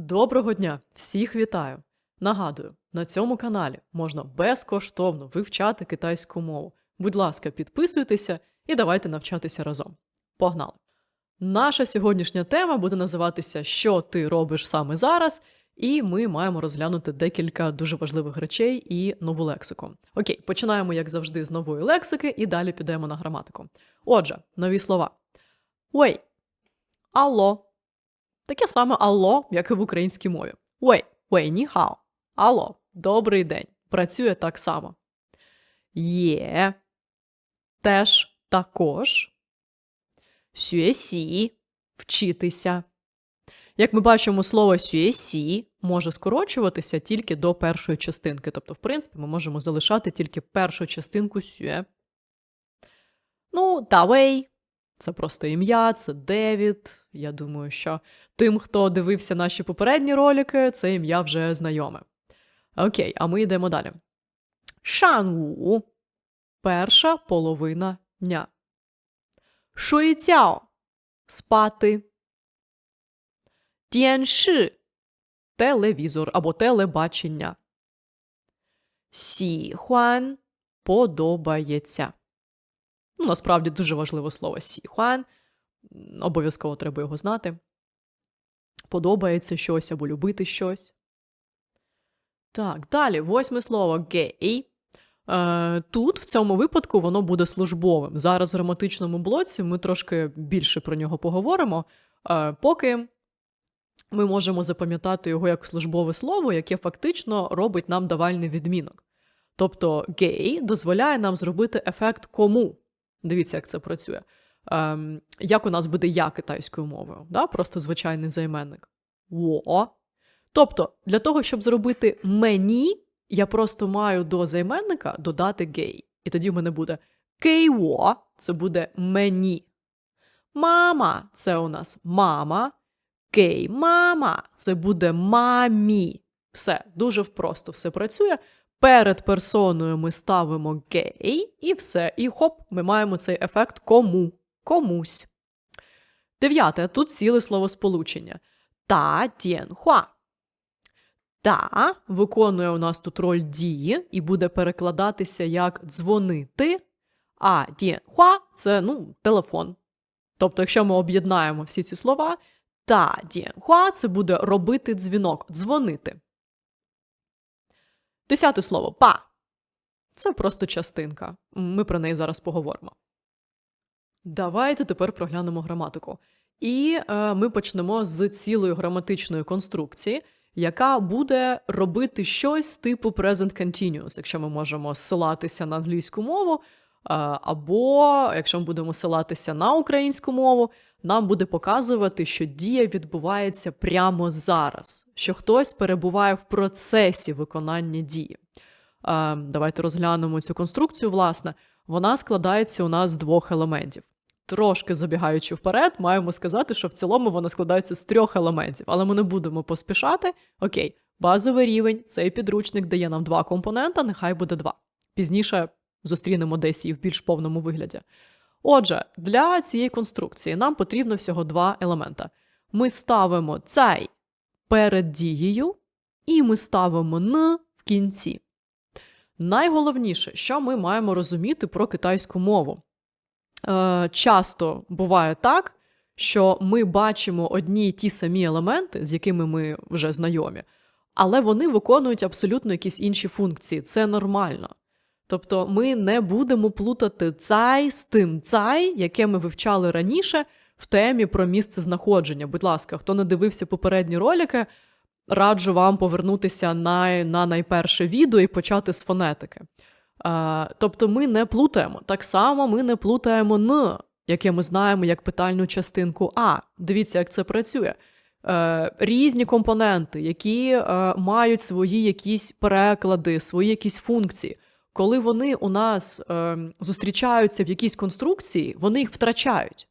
Доброго дня! Всіх вітаю! Нагадую, на цьому каналі можна безкоштовно вивчати китайську мову. Будь ласка, підписуйтеся і давайте навчатися разом. Погнали! Наша сьогоднішня тема буде називатися Що ти робиш саме зараз? І ми маємо розглянути декілька дуже важливих речей і нову лексику. Окей, починаємо, як завжди, з нової лексики, і далі підемо на граматику. Отже, нові слова. Уей, алло. Таке саме алло, як і в українській мові. Уей, уей, ні хао. Алло, добрий день. Працює так само. Є. Теж також. Сюєсі вчитися. Як ми бачимо, слово сюєсі може скорочуватися тільки до першої частинки. Тобто, в принципі, ми можемо залишати тільки першу частинку сює. Ну, Давей це просто ім'я, це Девід. Я думаю, що тим, хто дивився наші попередні ролики, це ім'я вже знайоме. Окей, а ми йдемо далі. Шанву перша половина дня. Шуйцяо спати. Діанши телевізор або телебачення. Сіхуан подобається. Ну, насправді дуже важливе слово сіхуан. Обов'язково треба його знати. Подобається щось або любити щось. Так, далі, восьме слово гей. Е, Тут, в цьому випадку, воно буде службовим. Зараз в граматичному блоці ми трошки більше про нього поговоримо, е, поки ми можемо запам'ятати його як службове слово, яке фактично робить нам давальний відмінок. Тобто гей дозволяє нам зробити ефект кому. Дивіться, як це працює. Ем, Як у нас буде я китайською мовою, да? просто звичайний займенник. Во. Тобто, для того, щоб зробити мені, я просто маю до займенника додати гей. І тоді в мене буде кейво, це буде мені. Мама це у нас мама. Гей, мама це буде мамі. Все, дуже просто все працює. Перед персоною ми ставимо гей, і все. І хоп, ми маємо цей ефект кому, комусь. Дев'яте. Тут ціле словосполучення. Та тєнхуа. Та виконує у нас тут роль дії і буде перекладатися як дзвонити, а тєнхуа – це ну, телефон. Тобто, якщо ми об'єднаємо всі ці слова, та тєнхуа – це буде робити дзвінок, дзвонити. Десяте слово па. Це просто частинка. Ми про неї зараз поговоримо. Давайте тепер проглянемо граматику. І е, ми почнемо з цілої граматичної конструкції, яка буде робити щось типу present continuous, якщо ми можемо ссилатися на англійську мову, е, або якщо ми будемо ссилатися на українську мову, нам буде показувати, що дія відбувається прямо зараз, що хтось перебуває в процесі виконання дії. Е, давайте розглянемо цю конструкцію. Власне, вона складається у нас з двох елементів. Трошки забігаючи вперед, маємо сказати, що в цілому вона складається з трьох елементів, але ми не будемо поспішати. Окей, базовий рівень, цей підручник дає нам два компонента, нехай буде два. Пізніше зустрінемо десь її в більш повному вигляді. Отже, для цієї конструкції нам потрібно всього два елемента. Ми ставимо цей перед дією, і ми ставимо н в кінці. Найголовніше, що ми маємо розуміти про китайську мову. Е, часто буває так, що ми бачимо одні й ті самі елементи, з якими ми вже знайомі, але вони виконують абсолютно якісь інші функції. Це нормально. Тобто ми не будемо плутати цай з тим цай, яке ми вивчали раніше в темі про місце знаходження. Будь ласка, хто не дивився попередні ролики, раджу вам повернутися на, на найперше відео і почати з фонетики. А, Тобто ми не плутаємо. Так само ми не плутаємо Н, яке ми знаємо як питальну частинку А. Дивіться, як це працює. Е, Різні компоненти, які е, мають свої якісь переклади, свої якісь функції. Коли вони у нас е, зустрічаються в якійсь конструкції, вони їх втрачають.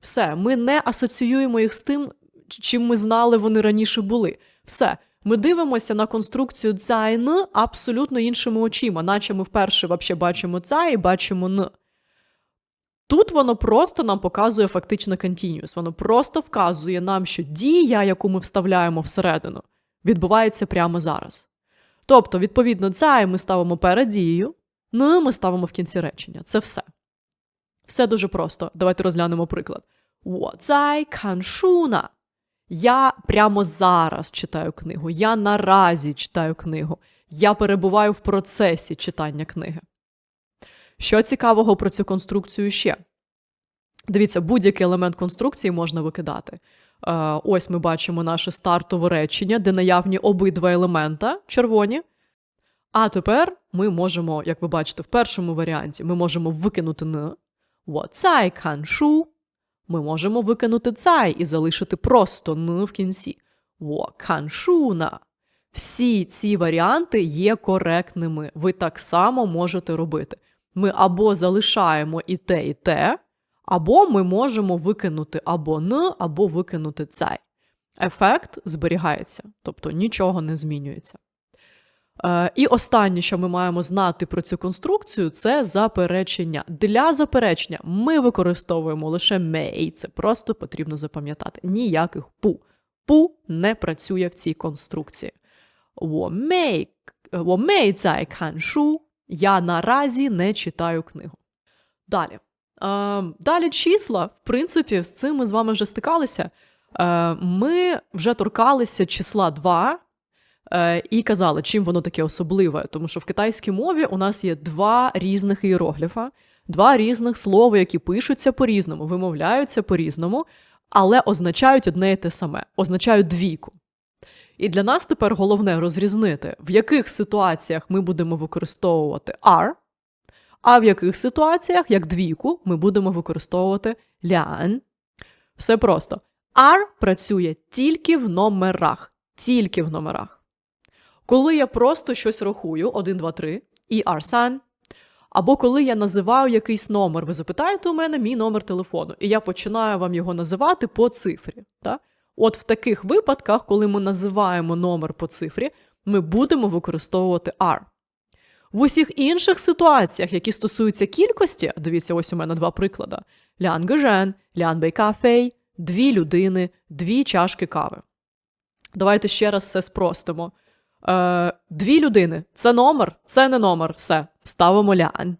Все, ми не асоціюємо їх з тим, чим ми знали, вони раніше були. Все, ми дивимося на конструкцію ця і н абсолютно іншими очима, наче ми вперше вообще бачимо ця і бачимо н. Тут воно просто нам показує фактично continuous. Воно просто вказує нам, що дія, яку ми вставляємо всередину, відбувається прямо зараз. Тобто, відповідно, «за» ми ставимо перед дією, і ми ставимо в кінці речення. Це все. Все дуже просто. Давайте розглянемо приклад. Воцай каншуна. Я прямо зараз читаю книгу. Я наразі читаю книгу. Я перебуваю в процесі читання книги. Що цікавого про цю конструкцію ще? Дивіться, будь-який елемент конструкції можна викидати. Е, ось ми бачимо наше стартове речення, де наявні обидва елемента червоні. А тепер ми можемо, як ви бачите, в першому варіанті ми можемо викинути «н». цай каншу. Ми можемо викинути цай і залишити просто «н» в кінці. каншуна. Всі ці варіанти є коректними. Ви так само можете робити. Ми або залишаємо і те, і те. Або ми можемо викинути або «н», або викинути цей. Ефект зберігається, тобто нічого не змінюється. Е, і останнє, що ми маємо знати про цю конструкцію, це заперечення. Для заперечення ми використовуємо лише may, це просто потрібно запам'ятати. Ніяких пу. Пу не працює в цій конструкції. may may каншу. Я наразі не читаю книгу. Далі. Е, далі числа, в принципі, з цим ми з вами вже стикалися. Е, ми вже торкалися числа 2 е, і казали, чим воно таке особливе. Тому що в китайській мові у нас є два різних іерогліфа, два різних слова, які пишуться по-різному, вимовляються по-різному, але означають одне і те саме, означають двійку. І для нас тепер головне розрізнити, в яких ситуаціях ми будемо використовувати are, а в яких ситуаціях, як двійку, ми будемо використовувати лян. Все просто. Are працює тільки в номерах. Тільки в номерах. Коли я просто щось рахую, 1, 2, 3, і san, або коли я називаю якийсь номер, ви запитаєте у мене мій номер телефону, і я починаю вам його називати по цифрі. Так? От в таких випадках, коли ми називаємо номер по цифрі, ми будемо використовувати are. В усіх інших ситуаціях, які стосуються кількості, дивіться, ось у мене два приклади: лян гежен, лян бейкафей, дві людини, дві чашки кави. Давайте ще раз все спростимо. Е, Дві людини це номер, це не номер, все, ставимо лян.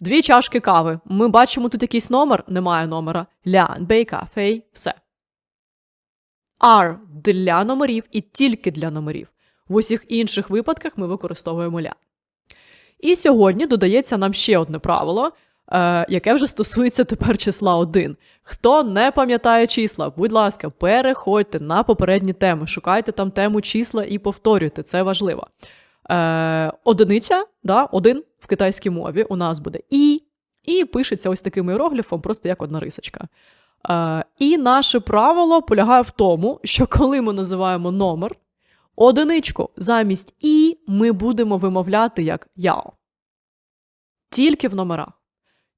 Дві чашки кави. Ми бачимо тут якийсь номер, немає номера. Лян бейкафей, все. Are для номерів і тільки для номерів. В усіх інших випадках ми використовуємо ля. І сьогодні додається нам ще одне правило, е, яке вже стосується тепер числа 1. Хто не пам'ятає числа, будь ласка, переходьте на попередні теми, шукайте там тему числа і повторюйте, це важливо. Е, Одиниця, да, один в китайській мові у нас буде і, і пишеться ось таким іерогліфом, просто як одна рисочка. Е, і наше правило полягає в тому, що коли ми називаємо номер, одиничку замість і ми будемо вимовляти як яо. Тільки в номерах.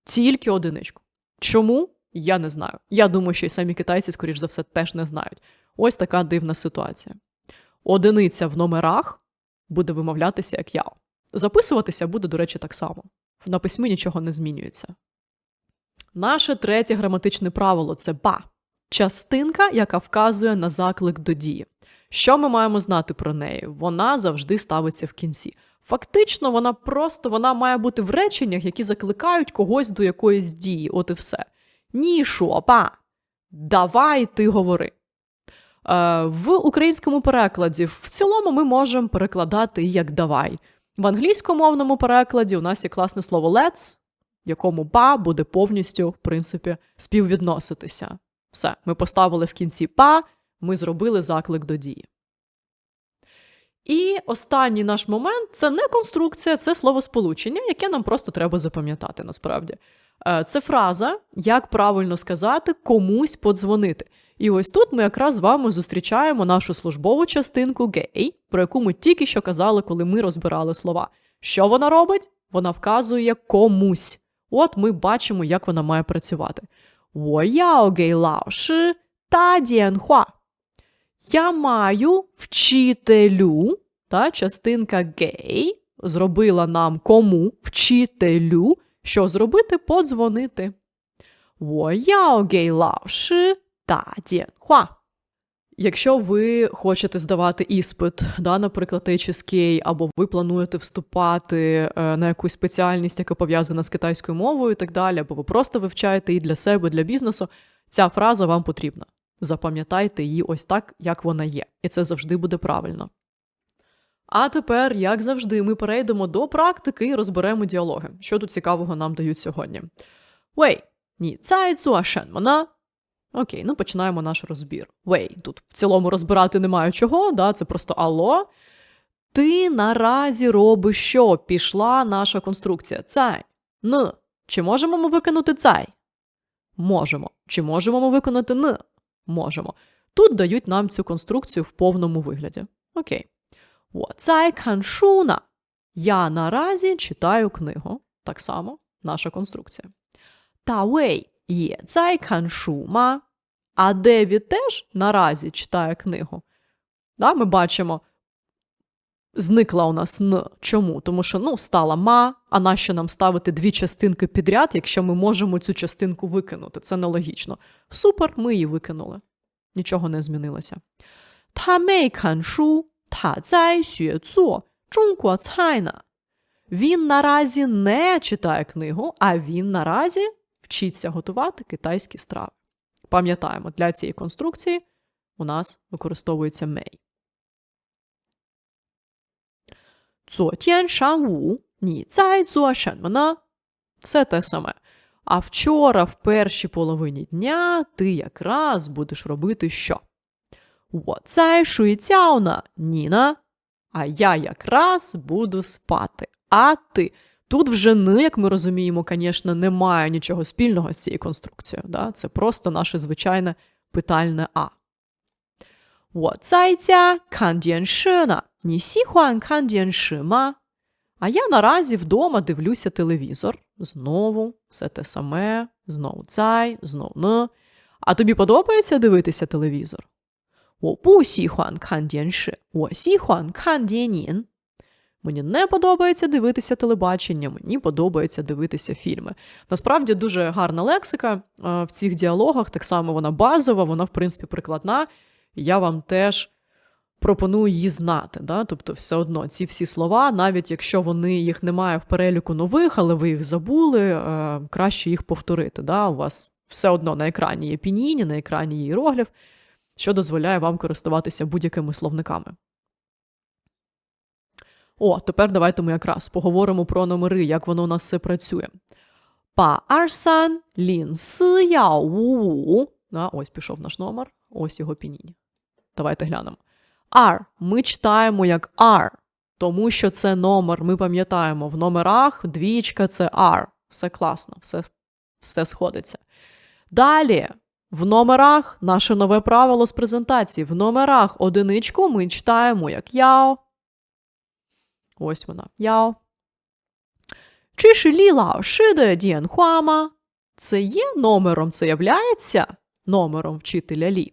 Тільки одиничку. Чому? Я не знаю. Я думаю, що і самі китайці, скоріш за все, теж не знають. Ось така дивна ситуація. Одиниця в номерах буде вимовлятися як яо. Записуватися буде, до речі, так само. На письмі нічого не змінюється. Наше третє граматичне правило це ба. Частинка, яка вказує на заклик до дії. Що ми маємо знати про неї? Вона завжди ставиться в кінці. Фактично, вона просто вона має бути в реченнях, які закликають когось до якоїсь дії. От і все. Ні, шо, ба. Давай ти говори. Е, в українському перекладі в цілому ми можемо перекладати як давай. В англійськомовному перекладі у нас є класне слово let's, якому па буде повністю, в принципі, співвідноситися. Все, ми поставили в кінці па, ми зробили заклик до дії. І останній наш момент це не конструкція, це слово сполучення, яке нам просто треба запам'ятати насправді. Е, це фраза, як правильно сказати, комусь подзвонити. І ось тут ми якраз з вами зустрічаємо нашу службову частинку гей, про яку ми тільки що казали, коли ми розбирали слова. Що вона робить? Вона вказує комусь. От ми бачимо, як вона має працювати. Вояо гей лаоши та діанхуа. Я маю вчителю, та частинка гей зробила нам кому вчителю, що зробити подзвонити. хуа. Якщо ви хочете здавати іспит, да, наприклад, HSK, або ви плануєте вступати е, на якусь спеціальність, яка пов'язана з китайською мовою і так далі, або ви просто вивчаєте і для себе, і для бізнесу, ця фраза вам потрібна. Запам'ятайте її ось так, як вона є, і це завжди буде правильно. А тепер, як завжди, ми перейдемо до практики і розберемо діалоги. Що тут цікавого нам дають сьогодні? Вей, ні, цай цуа шен. Окей, ну починаємо наш розбір. Вей, тут в цілому розбирати немає чого, да, це просто алло. Ти наразі робиш що? Пішла наша конструкція. Цай. Н. Чи можемо ми виконати цай? Можемо. Чи можемо ми виконати н? можемо. Тут дають нам цю конструкцію в повному вигляді. Окей. каншуна. Я наразі читаю книгу. Так само наша конструкція. Тавей є цай каншума. А Деві теж наразі читає книгу. Да, Ми бачимо Зникла у нас Н. Чому? Тому що ну стала ма, а нащо нам ставити дві частинки підряд, якщо ми можемо цю частинку викинути? Це нелогічно. Супер, ми її викинули. Нічого не змінилося. Та мей каншу, та цай сюєцо, чункуа цайна. Він наразі не читає книгу, а він наразі вчиться готувати китайські страви. Пам'ятаємо, для цієї конструкції у нас використовується мей. 昨天上午你在做什么呢? Все те саме. А вчора, в першій половині дня, ти якраз будеш робити що? 我在睡觉呢, Ніна. А я якраз буду спати. А ти. Тут вже ни, як ми розуміємо, звісно, немає нічого спільного з цією конструкцією. Да? Це просто наше звичайне питальне А. 我在家看电视呢。 Нісі Хуан Кандіан Шима. А я наразі вдома дивлюся телевізор. Знову, все те саме, знову цай, знову не. А тобі подобається дивитися телевізор? Мені не подобається дивитися телебачення, мені подобається дивитися фільми. Насправді дуже гарна лексика в цих діалогах, так само вона базова, вона, в принципі, прикладна. Я вам теж пропоную її знати. Да? Тобто, все одно ці всі слова, навіть якщо вони їх немає в переліку нових, але ви їх забули, е, краще їх повторити. Да? У вас все одно на екрані є пініні, на екрані є іерогліф, що дозволяє вам користуватися будь-якими словниками. О, тепер давайте ми якраз поговоримо про номери, як воно у нас все працює. Па арсан лін си яо ось пішов наш номер, ось його пінінь. Давайте глянемо. R. Ми читаємо як R, тому що це номер. Ми пам'ятаємо в номерах двічка це R. Все класно, все, все сходиться. Далі. В номерах наше нове правило з презентації. В номерах одиничку ми читаємо як яо. Ось вона яо. Чи шилі лао шиде дієн хуама. Це є номером, це являється номером вчителя лі.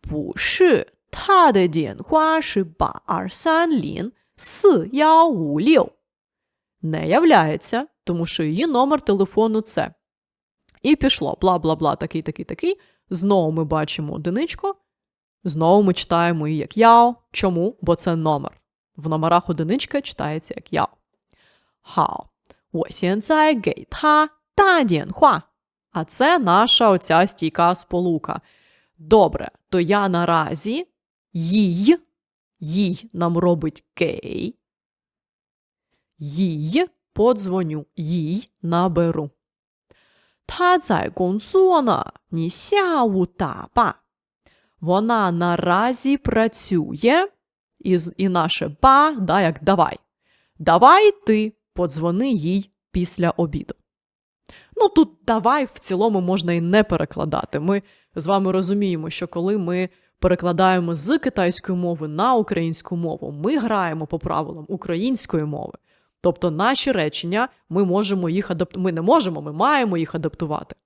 Пуши 他的电话是八二三零四幺五六. Не являється, тому що її номер телефону це. І пішло бла-бла-бла, такий, такий, такий. Знову ми бачимо одиничку. Знову ми читаємо її як яо. Чому? Бо це номер. В номерах одиничка читається як яо. Хао. 我现在给他打电话. А це наша оця стійка сполука. Добре, то я наразі їй, їй нам робить кей. Їй подзвоню, їй наберу. Та зай гонзона, ні сяу таба. Вона наразі працює, і, і наше ба, да, як давай. Давай ти подзвони їй після обіду. Ну, тут давай в цілому можна і не перекладати. Ми з вами розуміємо, що коли ми перекладаємо з китайської мови на українську мову, ми граємо по правилам української мови. Тобто наші речення ми можемо їх адаптувати. Ми не можемо, ми маємо їх адаптувати.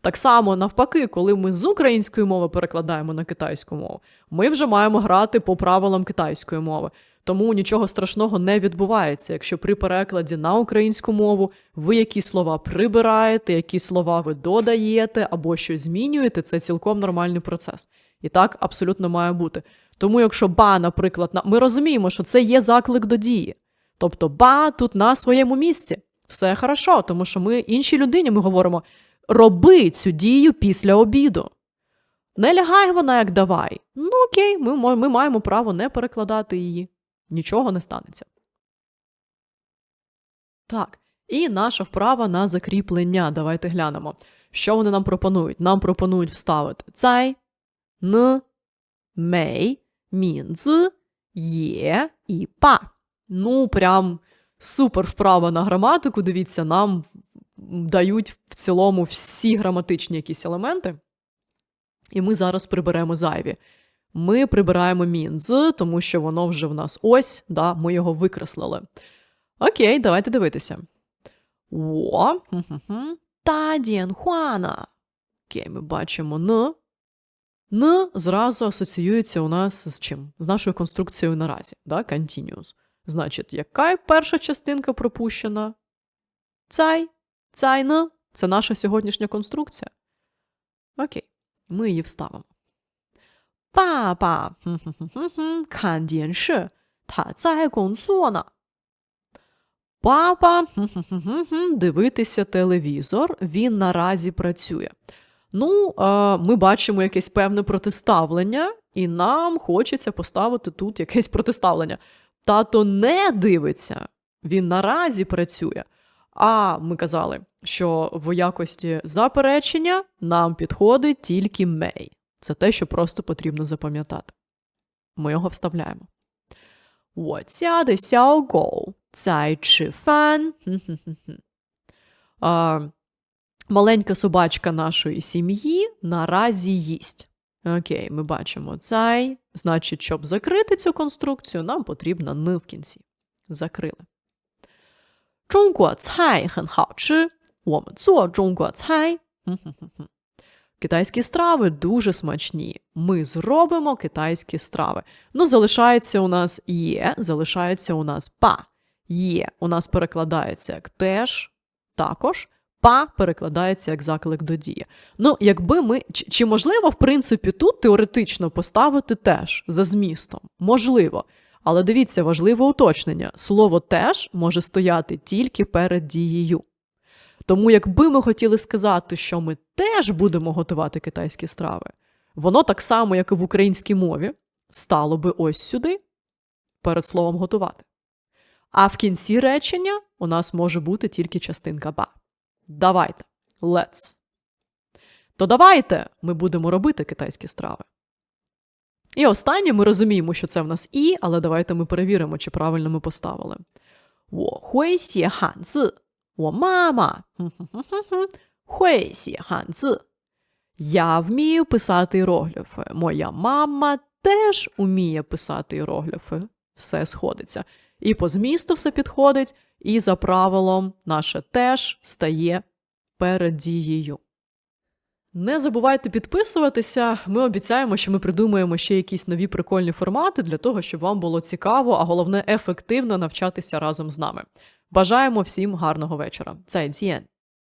Так само, навпаки, коли ми з української мови перекладаємо на китайську мову, ми вже маємо грати по правилам китайської мови. Тому нічого страшного не відбувається, якщо при перекладі на українську мову ви які слова прибираєте, які слова ви додаєте або щось змінюєте, це цілком нормальний процес. І так абсолютно має бути. Тому, якщо ба, наприклад, на- ми розуміємо, що це є заклик до дії. Тобто ба тут на своєму місці. Все хорошо, тому що ми іншій людині ми говоримо: роби цю дію після обіду. Не лягай вона як давай. Ну окей, ми, ми маємо право не перекладати її. Нічого не станеться. Так, і наша вправа на закріплення. Давайте глянемо. Що вони нам пропонують? Нам пропонують вставити цай, н, мей, мінзи, є і па. Ну, прям супер вправа на граматику. Дивіться, нам дають в цілому всі граматичні якісь елементи. І ми зараз приберемо зайві. Ми прибираємо мінз, тому що воно вже в нас ось, да, ми його викреслили. Окей, давайте дивитися. О, та. Окей, ми бачимо н. Н зразу асоціюється у нас з чим? З нашою конструкцією наразі, да? continuous. Значить, яка перша частинка пропущена? Цай, цай н. це наша сьогоднішня конструкція. Окей, ми її вставимо. Папа, кандієнши, та цай консона. Папа, дивитися телевізор, він наразі працює. Ну, ми бачимо якесь певне протиставлення, і нам хочеться поставити тут якесь протиставлення. Тато не дивиться, він наразі працює. А ми казали, що в якості заперечення нам підходить тільки Мей. Це те, що просто потрібно запам'ятати. Ми його вставляємо. Ця де цай чи фан маленька собачка нашої сім'ї наразі їсть. Окей, ми бачимо цей. Значить, щоб закрити цю конструкцію, нам потрібно н в кінці. Закрили. 中国菜很好吃，我们做中国菜。Хм-хм-хм-хм. Китайські страви дуже смачні. Ми зробимо китайські страви. Ну, залишається у нас є, залишається у нас па. Є у нас перекладається як теж, також. Па перекладається як заклик до дії. Ну, якби ми. Чи, чи можливо, в принципі, тут теоретично поставити теж за змістом? Можливо. Але дивіться, важливе уточнення: слово теж може стояти тільки перед дією. Тому, якби ми хотіли сказати, що ми теж будемо готувати китайські страви, воно так само, як і в українській мові, стало би ось сюди, перед словом готувати. А в кінці речення у нас може бути тільки частинка ба. Давайте. Let's. То давайте ми будемо робити китайські страви. І останнє ми розуміємо, що це в нас і, але давайте ми перевіримо, чи правильно ми поставили. мама. Я вмію писати іерогліфи. Моя мама теж уміє писати іерогліфи. Все сходиться. І по змісту все підходить і за правилом наше теж стає перед дією. Не забувайте підписуватися. Ми обіцяємо, що ми придумаємо ще якісь нові прикольні формати для того, щоб вам було цікаво, а головне ефективно навчатися разом з нами. Бажаємо всім гарного вечора. Це Дзєн.